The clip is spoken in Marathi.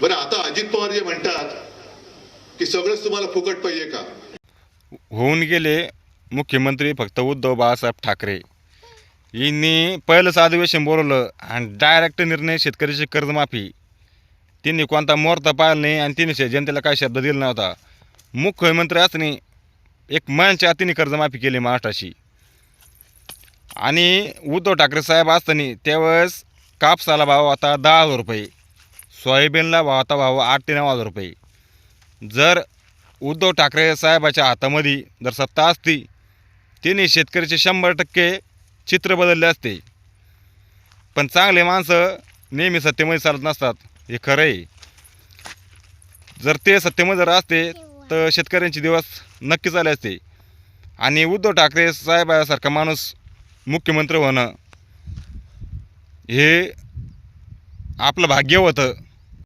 बरं आता अजित पवार जे म्हणतात की सगळंच तुम्हाला फुकट पाहिजे का? होऊन गेले मुख्यमंत्री फक्त उद्धव बाळासाहेब ठाकरे. यांनी पहिलंच अधिवेशन बोलवलं आणि डायरेक्ट निर्णय शेतकऱ्याची कर्जमाफी. त्यांनी कोणता मुहूर्त पाहिला नाही आणि तिने शे- जनतेला काही शब्द दिला नव्हता. मुख्यमंत्री असणे एक मनच्या अतिने कर्जमाफी केली महाराष्ट्राची. आणि उद्धव ठाकरे साहेब असताना त्यावेळेस कापसाला भाव आता दहा हजार रुपये. सोयाबीनला वाहता भाव आठ ते नऊ हजार रुपये. जर उद्धव ठाकरे साहेबाच्या हातामध्ये जर सत्ता असती तिने शेतकऱ्याचे शंभर टक्के चित्र बदलले असते. पण चांगले माणसं नेहमी सत्तेमध्ये चालत नसतात हे खरं आहे. जर ते सत्तेमध्ये जर असते तर शेतकऱ्यांचे दिवस नक्कीच आले असते. आणि उद्धव ठाकरे साहेबासारखा माणूस मुख्यमंत्री होणं हे आपलं भाग्य होतं.